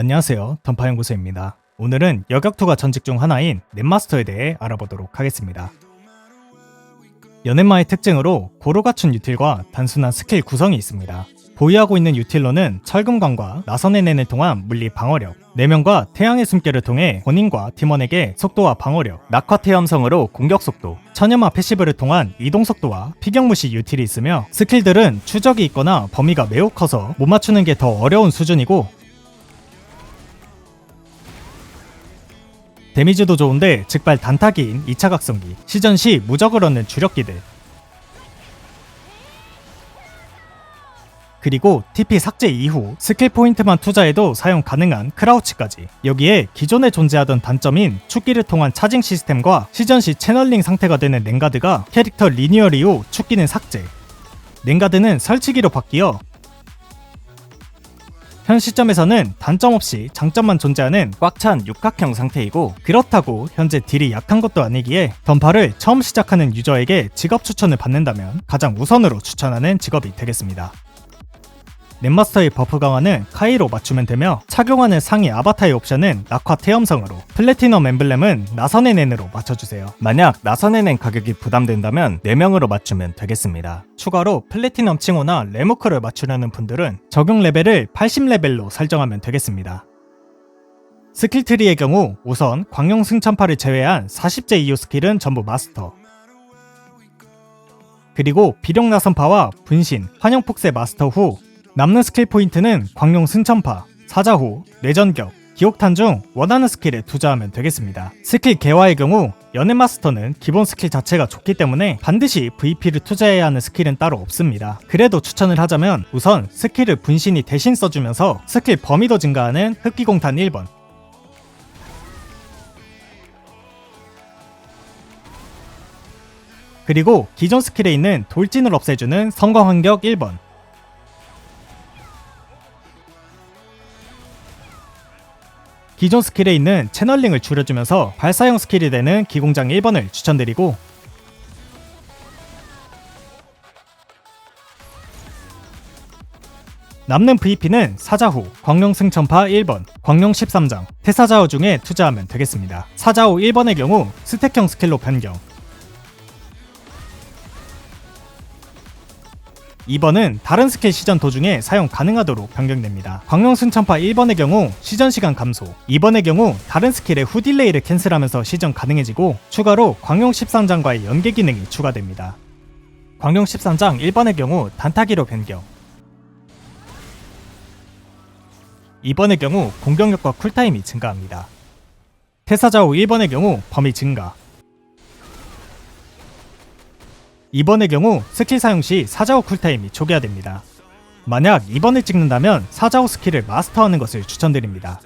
안녕하세요. 던파연구소입니다. 오늘은 여격투가 전직 중 하나인 넷마스터에 대해 알아보도록 하겠습니다. 연넷마의 특징으로 고루 갖춘 유틸과 단순한 스킬 구성이 있습니다. 보유하고 있는 유틸로는 철금광과 나선의 낸을 통한 물리 방어력, 내면과 태양의 숨결을 통해 본인과 팀원에게 속도와 방어력, 낙화태 함성으로 공격 속도, 천연마 패시브를 통한 이동 속도와 피격무시 유틸이 있으며 스킬들은 추적이 있거나 범위가 매우 커서 못 맞추는 게 더 어려운 수준이고 데미지도 좋은데 즉발 단타기인 2차 각성기, 시전 시 무적을 얻는 주력기들, 그리고 TP 삭제 이후 스킬 포인트만 투자해도 사용 가능한 크라우치까지. 여기에 기존에 존재하던 단점인 축기를 통한 차징 시스템과 시전 시 채널링 상태가 되는 랭가드가 캐릭터 리니얼 이후 축기는 삭제. 랭가드는 설치기로 바뀌어 현 시점에서는 단점 없이 장점만 존재하는 꽉 찬 육각형 상태이고 그렇다고 현재 딜이 약한 것도 아니기에 던파를 처음 시작하는 유저에게 직업 추천을 받는다면 가장 우선으로 추천하는 직업이 되겠습니다. 넷마스터의 버프 강화는 카이로 맞추면 되며 착용하는 상위 아바타의 옵션은 낙화 태염성으로 플래티넘 엠블렘은 나선의 낸으로 맞춰주세요. 만약 나선의 낸 가격이 부담된다면 4명으로 맞추면 되겠습니다. 추가로 플래티넘 칭호나 레모크를 맞추려는 분들은 적용 레벨을 80레벨로 설정하면 되겠습니다. 스킬트리의 경우 우선 광용 승천파를 제외한 40제 이후 스킬은 전부 마스터 그리고 비룡 나선파와 분신, 환영폭세 마스터 후 남는 스킬 포인트는 광용 승천파, 사자후, 뇌전격, 기옥탄 중 원하는 스킬에 투자하면 되겠습니다. 스킬 개화의 경우 연애 마스터는 기본 스킬 자체가 좋기 때문에 반드시 VP를 투자해야 하는 스킬은 따로 없습니다. 그래도 추천을 하자면 우선 스킬을 분신이 대신 써주면서 스킬 범위도 증가하는 흑기공탄 1번 그리고 기존 스킬에 있는 돌진을 없애주는 성광환격 1번 기존 스킬에 있는 채널링을 줄여주면서 발사형 스킬이 되는 기공장 1번을 추천드리고 남는 VP는 사자후, 광룡 승천파 1번, 광룡 13장, 태사자후 중에 투자하면 되겠습니다. 사자후 1번의 경우 스택형 스킬로 변경 2번은 다른 스킬 시전 도중에 사용 가능하도록 변경됩니다. 광룡 승천파 1번의 경우 시전 시간 감소, 2번의 경우 다른 스킬의 후 딜레이를 캔슬하면서 시전 가능해지고 추가로 광룡 13장과의 연계 기능이 추가됩니다. 광룡 13장 1번의 경우 단타기로 변경 2번의 경우 공격력과 쿨타임이 증가합니다. 태사자후 1번의 경우 범위 증가 이번의 경우 스킬 사용 시 사자호 쿨타임이 초기화됩니다. 만약 2번을 찍는다면 사자호 스킬을 마스터하는 것을 추천드립니다.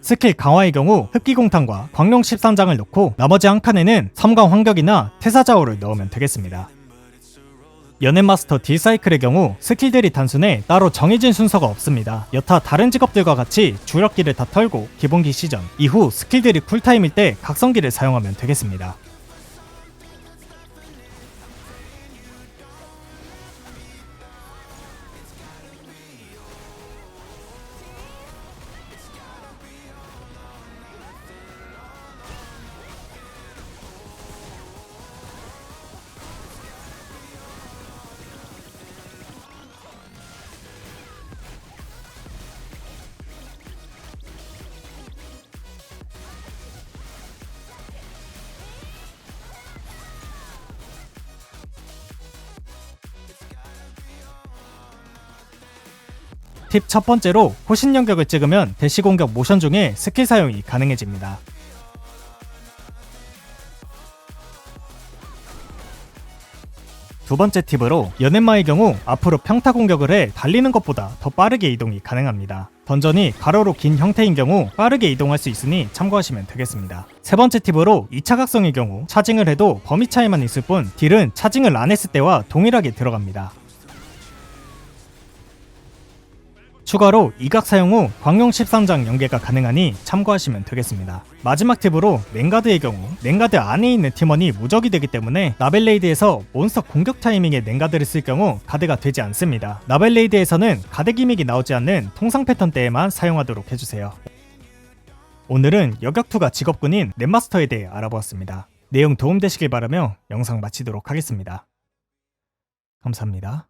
스킬 강화의 경우 흡기공탄과 광룡 13장을 넣고 나머지 한 칸에는 섬광 환격이나 태사자호를 넣으면 되겠습니다. 연애 마스터 딜사이클의 경우 스킬들이 단순해 따로 정해진 순서가 없습니다. 여타 다른 직업들과 같이 주력기를 다 털고 기본기 시전 이후 스킬들이 쿨타임일 때 각성기를 사용하면 되겠습니다. 팁 첫 번째로 호신 연격을 찍으면 대시 공격 모션 중에 스킬 사용이 가능해집니다. 두 번째 팁으로 연엠마의 경우 앞으로 평타 공격을 해 달리는 것보다 더 빠르게 이동이 가능합니다. 던전이 가로로 긴 형태인 경우 빠르게 이동할 수 있으니 참고하시면 되겠습니다. 세 번째 팁으로 2차 각성의 경우 차징을 해도 범위 차이만 있을 뿐 딜은 차징을 안 했을 때와 동일하게 들어갑니다. 추가로 이각 사용 후 광용 13장 연계가 가능하니 참고하시면 되겠습니다. 마지막 팁으로 냉가드의 경우 냉가드 안에 있는 팀원이 무적이 되기 때문에 나벨레이드에서 몬스터 공격 타이밍에 냉가드를 쓸 경우 가드가 되지 않습니다. 나벨레이드에서는 가드 기믹이 나오지 않는 통상 패턴 때에만 사용하도록 해주세요. 오늘은 여격투가 직업군인 넷마스터에 대해 알아보았습니다. 내용 도움되시길 바라며 영상 마치도록 하겠습니다. 감사합니다.